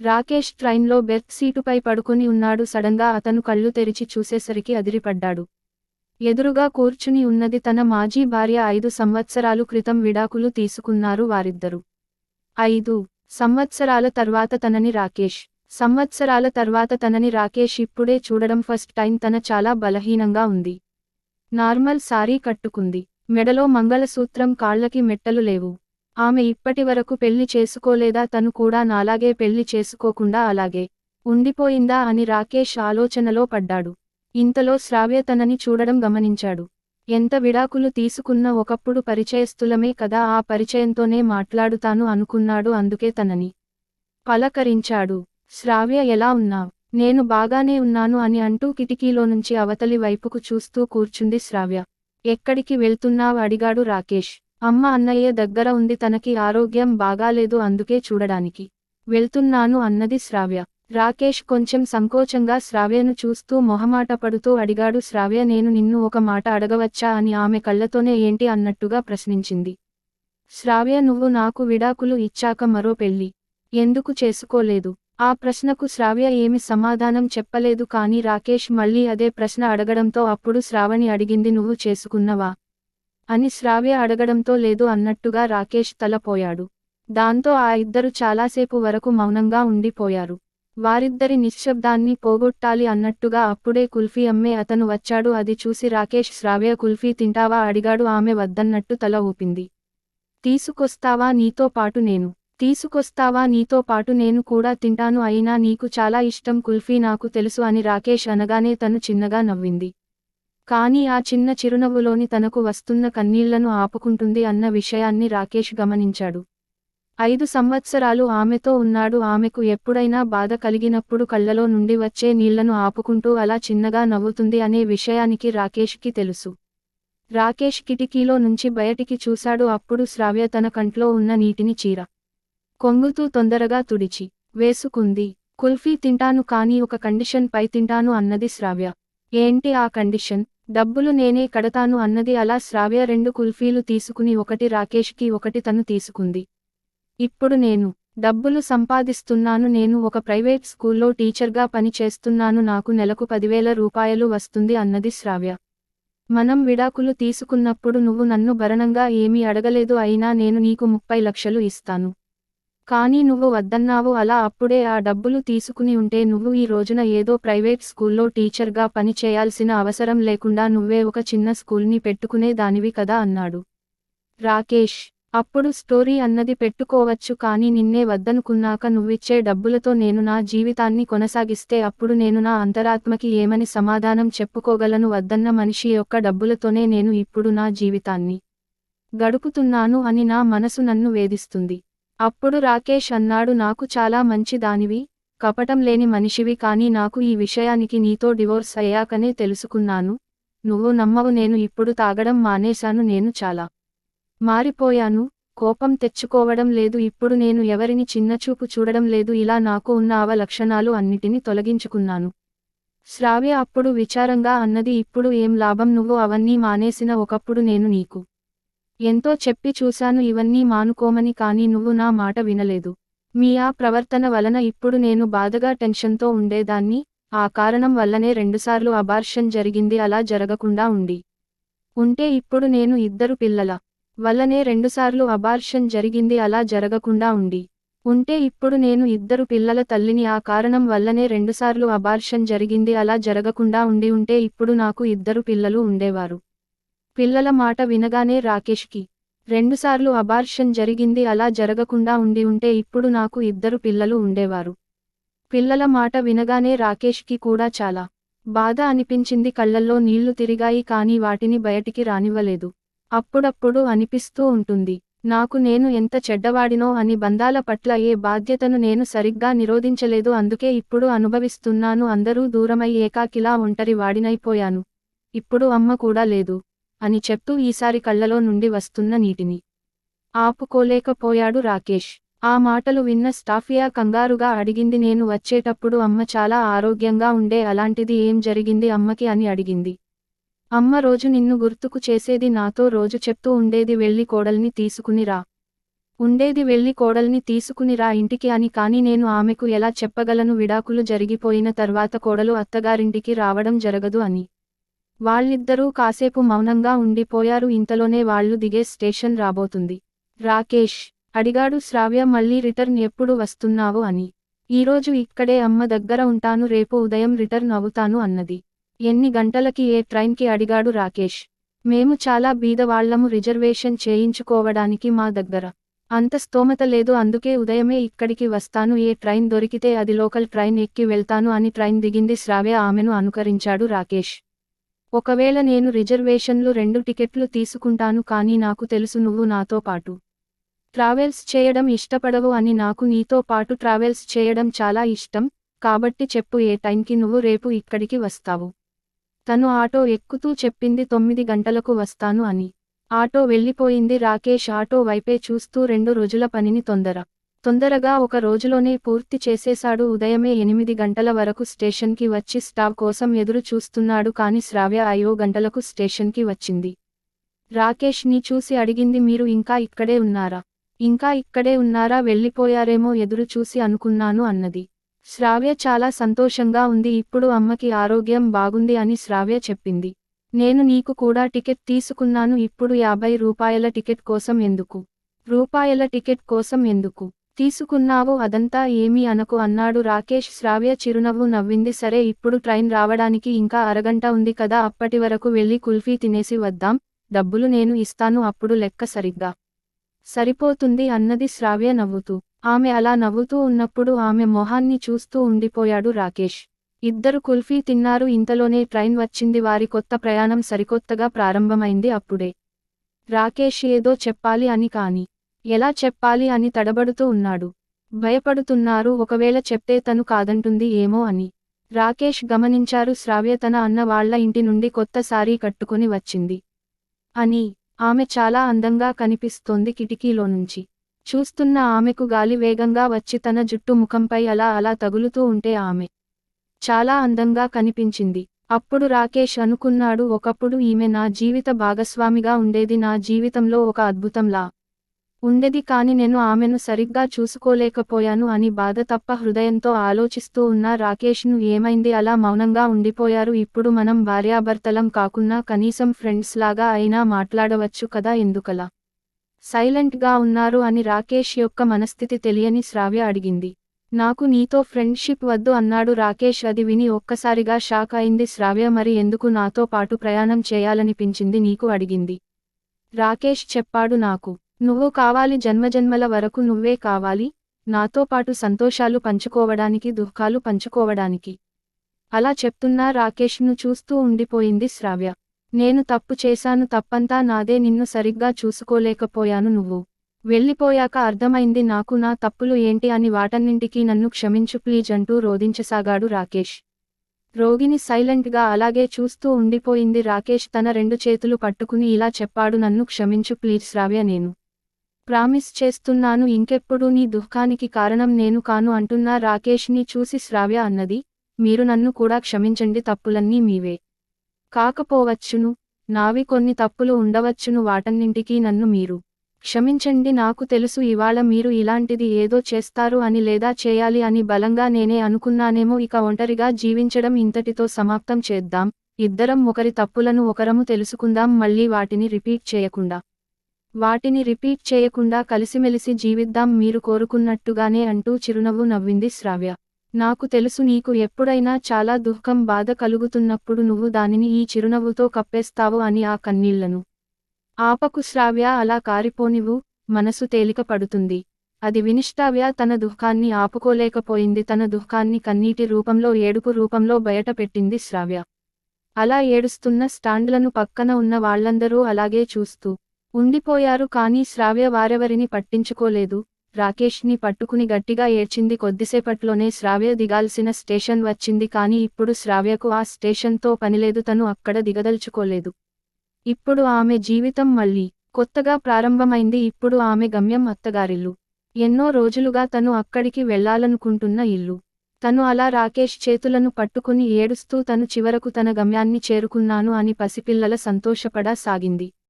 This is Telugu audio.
రాకేష్ ట్రైన్లో బెర్త్ సీటుపై పడుకుని ఉన్నాడు. సడన్గా అతను కళ్ళు తెరిచి చూసేసరికి అదిరిపడ్డాడు. ఎదురుగా కూర్చుని ఉన్నది తన మాజీ భార్య. ఐదు సంవత్సరాలు క్రితం విడాకులు తీసుకున్నారు వారిద్దరు. ఐదు సంవత్సరాల తర్వాత తనని రాకేష్. సంవత్సరాల తర్వాత తనని రాకేష్ ఇప్పుడే చూడడం ఫస్ట్ టైం తన చాలా బలహీనంగా ఉంది. నార్మల్ సారీ కట్టుకుంది. మెడలో మంగళసూత్రం కాళ్ళకి మెట్టలు లేవు. ఆమె ఇప్పటివరకు పెళ్ళి చేసుకోలేదా? తను కూడా నాలాగే పెళ్ళి చేసుకోకుండా అలాగే ఉండిపోయిందా? అని రాకేష్ ఆలోచనలో పడ్డాడు. ఇంతలో శ్రావ్య తనని చూడడం గమనించాడు. ఎంత విడాకులు తీసుకున్న ఒకప్పుడు పరిచయస్తులమే కదా ఆ పరిచయంతోనే మాట్లాడుతాను అనుకున్నాడు. అందుకే తనని పలకరించాడు. శ్రావ్య ఎలా ఉన్నావు నేను బాగానే ఉన్నాను అని అంటూ కిటికీలో నుంచి అవతలి వైపుకు చూస్తూ కూర్చుంది శ్రావ్య. ఎక్కడికి వెళ్తున్నావు? అడిగాడు రాకేష్. అమ్మ అన్నయ్య దగ్గర ఉంది తనకి ఆరోగ్యం బాగాలేదు అందుకే చూడడానికి వెళ్తున్నాను అన్నది శ్రావ్య. రాకేష్ కొంచెం సంకోచంగా శ్రావ్యను చూస్తూ మొహమాటపడుతూ అడిగాడు శ్రావ్య నేను నిన్ను ఒక మాట అడగవచ్చా అని ఆమె కళ్ళతోనే ఏంటి అన్నట్టుగా ప్రశ్నించింది. శ్రావ్య నువ్వు నాకు విడాకులు ఇచ్చాక మరో పెళ్ళి ఎందుకు చేసుకోలేదు? ఆ ప్రశ్నకు శ్రావ్య ఏమి సమాధానం చెప్పలేదు కానీ రాకేష్ మళ్ళీ అదే ప్రశ్న అడగడంతో అప్పుడు శ్రావణి అడిగింది నువ్వు చేసుకున్నవా? అని శ్రావ్య అడగడంతో లేదు అన్నట్టుగా రాకేష్ తలపోయాడు దాంతో ఆ ఇద్దరు చాలాసేపు వరకు మౌనంగా ఉండిపోయారు. వారిద్దరి నిశ్శబ్దాన్ని పోగొట్టాలి అన్నట్టుగా అప్పుడే కుల్ఫీ అమ్మే అతను వచ్చాడు. అది చూసి రాకేష్ శ్రావ్య కుల్ఫీ తింటావా అడిగాడు ఆమె వద్దన్నట్టు తల ఊపింది. తీసుకొస్తావా నీతో పాటు నేను? తీసుకొస్తావా నీతో పాటు నేను కూడా తింటాను. అయినా నీకు చాలా ఇష్టం. కుల్ఫీ నాకు తెలుసు అని రాకేష్ అనగానే తను చిన్నగా నవ్వింది. కానీ ఆ చిన్న చిరునవ్వులోని తనకు వస్తున్న కన్నీళ్ళను ఆపుకుంటుంది అన్న విషయాన్ని రాకేష్ గమనించాడు. ఐదు సంవత్సరాలు ఆమెతో ఉన్నాడు. ఆమెకు ఎప్పుడైనా బాధ కలిగినప్పుడు కళ్ళలో నుండి వచ్చే నీళ్ళను ఆపుకుంటూ అలా చిన్నగా నవ్వుతుంది అనే విషయానికి రాకేష్కి తెలుసు. రాకేష్ కిటికీలో నుంచి బయటికి చూశాడు. అప్పుడు శ్రావ్య తన కంట్లో ఉన్న నీటిని చీర కొంగుతూ తొందరగా తుడిచి వేసుకుంది. కుల్ఫీ తింటాను కానీ ఒక కండిషన్ పై తింటాను అన్నది శ్రావ్య. ఏంటి ఆ కండిషన్? డబ్బులు నేనే కడతాను అన్నది అలా శ్రావ్య రెండు కుల్ఫీలు తీసుకుని ఒకటి రాకేష్కి ఒకటి తను తీసుకుంది. ఇప్పుడు నేను డబ్బులు సంపాదిస్తున్నాను నేను ఒక ప్రైవేట్ స్కూల్లో టీచర్గా పని చేస్తున్నాను నాకు నెలకు పదివేల రూపాయలు వస్తుంది అన్నది శ్రావ్య. మనం విడాకులు తీసుకున్నప్పుడు నువ్వు నన్ను భరణంగా ఏమీ అడగలేదు అయినా నేను నీకు ముప్పై లక్షలు ఇస్తాను. కానీ నువ్వు వద్దన్నావు అలా అప్పుడే ఆ డబ్బులు తీసుకుని ఉంటే నువ్వు ఈ రోజున ఏదో ప్రైవేట్ స్కూల్లో టీచర్గా పని చేయాల్సిన అవసరం లేకుండా నువ్వే ఒక చిన్న స్కూల్ని పెట్టుకునే దానివి కదా అన్నాడు. రాకేష్ అప్పుడు స్టోరీ అన్నది పెట్టుకోవచ్చు కానీ నిన్నే వద్దనుకున్నాక నువ్విచ్చే డబ్బులతో నేను నా జీవితాన్ని కొనసాగిస్తే అప్పుడు నేను నా అంతరాత్మకి ఏమని సమాధానం చెప్పుకోగలను? వద్దన్న మనిషి యొక్క డబ్బులతోనే నేను ఇప్పుడు నా జీవితాన్ని గడుపుతున్నాను అని నా మనసు నన్ను వేధిస్తుంది. అప్పుడు రాకేష్ అన్నాడు నాకు చాలా మంచి దానివి కపటం లేని మనిషివి కానీ నాకు ఈ విషయానికి నీతో డివోర్స్ అయ్యాకనే తెలుసుకున్నాను. నువ్వు నమ్మవు నేను ఇప్పుడు తాగడం మానేశాను నేను చాలా మారిపోయాను. కోపం తెచ్చుకోవడం లేదు ఇప్పుడు నేను ఎవరిని చిన్నచూపు చూడడం లేదు ఇలా నాకు ఉన్న అవ లక్షణాలు తొలగించుకున్నాను. శ్రావ్య అప్పుడు విచారంగా అన్నది ఇప్పుడు ఏం లాభం? నువ్వు అవన్నీ మానేసిన ఒకప్పుడు నేను నీకు ఎంతో చెప్పి చూశాను ఇవన్నీ మానుకోమని కానీ నువ్వు నా మాట వినలేదు. మీ ఆ ప్రవర్తన వలన ఇప్పుడు నేను బాధగా టెన్షన్తో ఉండేదాన్ని ఆ కారణం వల్లనే రెండుసార్లు అబార్షన్ జరిగింది అలా జరగకుండా ఉండి ఉంటే ఇప్పుడు నేను ఇద్దరు పిల్లల వల్లనే రెండుసార్లు అబార్షన్ జరిగింది అలా జరగకుండా ఉండి ఉంటే ఇప్పుడు నేను ఇద్దరు పిల్లల తల్లిని ఆ కారణం వల్లనే రెండుసార్లు అబార్షన్ జరిగింది అలా జరగకుండా ఉండి ఉంటే ఇప్పుడు నాకు ఇద్దరు పిల్లలు ఉండేవారు. పిల్లల మాట వినగానే రాకేష్కి రెండుసార్లు అబార్షన్ జరిగింది అలా జరగకుండా ఉండి ఉంటే ఇప్పుడు నాకు ఇద్దరు పిల్లలు ఉండేవారు పిల్లల మాట వినగానే రాకేష్కి కూడా చాలా బాధ అనిపించింది. కళ్ళల్లో నీళ్ళు తిరిగాయి కానీ వాటిని బయటికి రానివ్వలేదు. అప్పుడప్పుడు అనిపిస్తూ ఉంటుంది నాకు నేను ఎంత చెడ్డవాడినో అని బంధాల పట్ల ఏ బాధ్యతను నేను సరిగ్గా నిరోధించలేదు. అందుకే ఇప్పుడు అనుభవిస్తున్నాను. అందరూ దూరమై ఏకాకిలా ఒంటరి వాడినైపోయాను ఇప్పుడు అమ్మ కూడా లేదు. అని చెప్తూ ఈసారి కళ్ళలో నుండి వస్తున్న నీటిని. ఆపుకోలేకపోయాడు రాకేష్. ఆ మాటలు విన్న స్టాఫియా కంగారుగా అడిగింది నేను వచ్చేటప్పుడు అమ్మ చాలా ఆరోగ్యంగా ఉండే అలాంటిది ఏం జరిగింది అమ్మకి? అని అడిగింది. అమ్మ రోజు నిన్ను గుర్తుకు చేసేది నాతో రోజు చెప్తూ ఉండేది వెళ్ళి కోడల్ని తీసుకునిరా ఉండేది వెళ్ళి కోడల్ని తీసుకునిరా ఇంటికి అని కాని నేను ఆమెకు ఎలా చెప్పగలను? విడాకులు జరిగిపోయిన తర్వాత కోడలు అత్తగారింటికి రావడం జరగదు అని. వాళ్ళిద్దరూ కాసేపు మౌనంగా ఉండిపోయారు. ఇంతలోనే వాళ్ళు దిగే స్టేషన్ రాబోతుంది. రాకేష్ అడిగాడు శ్రావ్య మళ్ళీ రిటర్న్ ఎప్పుడు వస్తున్నావు? అని. ఈరోజు ఇక్కడే అమ్మ దగ్గర ఉంటాను రేపు ఉదయం రిటర్న్ అవుతాను అన్నది. ఎన్ని గంటలకి ఏ ట్రైన్కి? అడిగాడు రాకేష్. మేము చాలా బీదవాళ్ళము రిజర్వేషన్ చేయించుకోవడానికి మా దగ్గర. అంత స్తోమత లేదు అందుకే ఉదయమే ఇక్కడికి వస్తాను. ఏ ట్రైన్ దొరికితే అది లోకల్ ట్రైన్ ఎక్కి వెళ్తాను అని ట్రైన్ దిగింది శ్రావ్య. ఆమెను అనుకరించాడు రాకేష్. ఒకవేళ నేను రిజర్వేషన్లు రెండు టికెట్లు తీసుకుంటాను కానీ నాకు తెలుసు నువ్వు నాతో పాటు ట్రావెల్స్ చేయడం ఇష్టపడవు అని నాకు నీతో పాటు ట్రావెల్స్ చేయడం చాలా ఇష్టం కాబట్టి చెప్పు ఏ టైంకి నువ్వు రేపు ఇక్కడికి వస్తావు. తను ఆటో ఎక్కుతూ చెప్పింది తొమ్మిది గంటలకు వస్తాను అని. ఆటో వెళ్ళిపోయింది రాకేష్ ఆటో వైపే చూస్తూ రెండు రోజుల పనిని తొందర తొందరగా ఒక రోజులోనే పూర్తి చేసేశాడు. ఉదయమే ఎనిమిది గంటల వరకు స్టేషన్కి వచ్చి స్టాప్ కోసం ఎదురు చూస్తున్నాడు కాని శ్రావ్య ఐదో గంటలకు స్టేషన్కి వచ్చింది. రాకేష్ని చూసి అడిగింది మీరు ఇంకా ఇక్కడే ఉన్నారా? ఇంకా ఇక్కడే ఉన్నారా? వెళ్ళిపోయారేమో ఎదురు చూసి అనుకున్నాను అన్నది. శ్రావ్య చాలా సంతోషంగా ఉంది. ఇప్పుడు అమ్మకి ఆరోగ్యం బాగుంది అని శ్రావ్య చెప్పింది. నేను నీకు కూడా టికెట్ తీసుకున్నాను. ఇప్పుడు యాభై రూపాయల టికెట్ కోసం ఎందుకు? రూపాయల టికెట్ కోసం ఎందుకు? తీసుకున్నావు అదంతా ఏమీ అనకు అన్నాడు రాకేష్. శ్రావ్య చిరునవ్వు నవ్వింది. సరే ఇప్పుడు ట్రైన్ రావడానికి ఇంకా అరగంట ఉంది కదా అప్పటి వరకు వెళ్ళి కుల్ఫీ తినేసి వద్దాం. డబ్బులు నేను ఇస్తాను అప్పుడు లెక్క సరిగ్గా. సరిపోతుంది అన్నది శ్రావ్య నవ్వుతూ. ఆమె అలా నవ్వుతూ ఉన్నప్పుడు ఆమె మొహాన్ని చూస్తూ ఉండిపోయాడు రాకేష్. ఇద్దరు కుల్ఫీ తిన్నారు. ఇంతలోనే ట్రైన్ వచ్చింది. వారి కొత్త ప్రయాణం సరికొత్తగా ప్రారంభమైంది అప్పుడే. రాకేష్ ఏదో చెప్పాలి అని కాని ఎలా చెప్పాలి అని తడబడుతూ ఉన్నాడు. భయపడుతున్నారు ఒకవేళ చెప్తే తను కాదంటుంది ఏమో అని. రాకేష్ గమనించారు శ్రావ్య తన అన్న వాళ్ళ ఇంటి నుండి కొత్త సారీ కట్టుకుని వచ్చింది. అని. ఆమె చాలా అందంగా కనిపిస్తోంది కిటికీలో నుంచి చూస్తున్న ఆమెకు గాలి వేగంగా వచ్చి తన జుట్టు ముఖంపై అలా అలా తగులుతూ ఉంటే ఆమె చాలా అందంగా కనిపించింది. అప్పుడు రాకేష్ అనుకున్నాడు ఒకప్పుడు ఈమె నా జీవిత భాగస్వామిగా ఉండేది నా జీవితంలో ఒక అద్భుతంలా ఉండేది కాని నేను ఆమెను సరిగ్గా చూసుకోలేకపోయాను అని బాధ తప్ప హృదయంతో ఆలోచిస్తూ ఉన్న రాకేష్ను ఏమైంది అలా మౌనంగా ఉండిపోయారు. ఇప్పుడు మనం భార్యాభర్తలం కాకున్నా కనీసం ఫ్రెండ్స్ లాగా అయినా మాట్లాడవచ్చు కదా ఎందుకలా? సైలెంట్గా ఉన్నారు అని రాకేష్ యొక్క మనస్థితి తెలియని శ్రావ్య అడిగింది. నాకు నీతో ఫ్రెండ్షిప్ వద్దు అన్నాడు రాకేష్. అది విని ఒక్కసారిగా షాక్ అయింది శ్రావ్య. మరి ఎందుకు నాతో పాటు ప్రయాణం చేయాలనిపించింది నీకు అడిగింది. రాకేష్ చెప్పాడు నాకు నువ్వు కావాలి జన్మజన్మల వరకు నువ్వే కావాలి నాతో పాటు సంతోషాలు పంచుకోవడానికి దుఃఖాలు పంచుకోవడానికి. అలా చెప్తున్నా రాకేష్ను చూస్తూ ఉండిపోయింది శ్రావ్య. నేను తప్పు చేశాను తప్పంతా నాదే నిన్ను సరిగ్గా చూసుకోలేకపోయాను నువ్వు. వెళ్ళిపోయాక అర్థమైంది నాకు నా తప్పులు ఏంటి అని వాటన్నింటికీ నన్ను క్షమించు ప్లీజ్ అంటూ రోధించసాగాడు రాకేష్. రోగిని సైలెంట్గా అలాగే చూస్తూ ఉండిపోయింది రాకేష్ తన రెండు చేతులు పట్టుకుని ఇలా చెప్పాడు నన్ను క్షమించు ప్లీజ్ శ్రావ్య నేను. ప్రామిస్ చేస్తున్నాను ఇంకెప్పుడు నీ దుఃఖానికి కారణం నేను కాను అంటున్నా రాకేష్ని చూసి శ్రావ్య అన్నది మీరు నన్ను కూడా క్షమించండి తప్పులన్నీ మీవే. కాకపోవచ్చును నావి కొన్ని తప్పులు ఉండవచ్చును వాటన్నింటికీ నన్ను మీరు క్షమించండి నాకు తెలుసు ఇవాళ మీరు ఇలాంటిది ఏదో చేస్తారు అని లేదా చేయాలి అని బలంగా నేనే అనుకున్నానేమో ఇక ఒంటరిగా జీవించడం ఇంతటితో సమాప్తం చేద్దాం. ఇద్దరం ఒకరి తప్పులను ఒకరము తెలుసుకుందాం మళ్ళీ వాటిని రిపీట్ చేయకుండా. వాటిని రిపీట్ చేయకుండా కలిసిమెలిసి జీవిద్దాం మీరు కోరుకున్నట్టుగానే అంటూ చిరునవ్వు నవ్వింది శ్రావ్య. నాకు తెలుసు నీకు ఎప్పుడైనా చాలా దుఃఖం బాధ కలుగుతున్నప్పుడు నువ్వు దానిని ఈ చిరునవ్వుతో కప్పేస్తావు అని ఆ కన్నీళ్ళను. ఆపకు శ్రావ్య అలా కారిపోనివు మనసు తేలిక పడుతుంది. అది వినిష్టావ్య తన దుఃఖాన్ని ఆపుకోలేకపోయింది తన దుఃఖాన్ని కన్నీటి రూపంలో ఏడుపు రూపంలో బయట పెట్టింది శ్రావ్య. అలా ఏడుస్తున్న స్టాండ్లను పక్కన ఉన్న వాళ్ళందరూ అలాగే చూస్తూ ఉండిపోయారు కానీ శ్రావ్య వారెవరిని పట్టించుకోలేదు. రాకేష్ని పట్టుకుని గట్టిగా ఏడ్చింది కొద్దిసేపట్లోనే శ్రావ్య దిగాల్సిన స్టేషన్ వచ్చింది కానీ ఇప్పుడు శ్రావ్యకు ఆ స్టేషన్తో పనిలేదు తను అక్కడ దిగదల్చుకోలేదు. ఇప్పుడు ఆమె జీవితం మళ్ళీ కొత్తగా ప్రారంభమైంది ఇప్పుడు ఆమె గమ్యం అత్తగారిల్లు. ఎన్నో రోజులుగా తను అక్కడికి వెళ్ళాలనుకుంటున్న ఇల్లు. తను అలా రాకేష్ చేతులను పట్టుకుని ఏడుస్తూ తను చివరకు తన గమ్యాన్ని చేరుకున్నాను అని పసిపిల్లల సంతోషపడా సాగింది.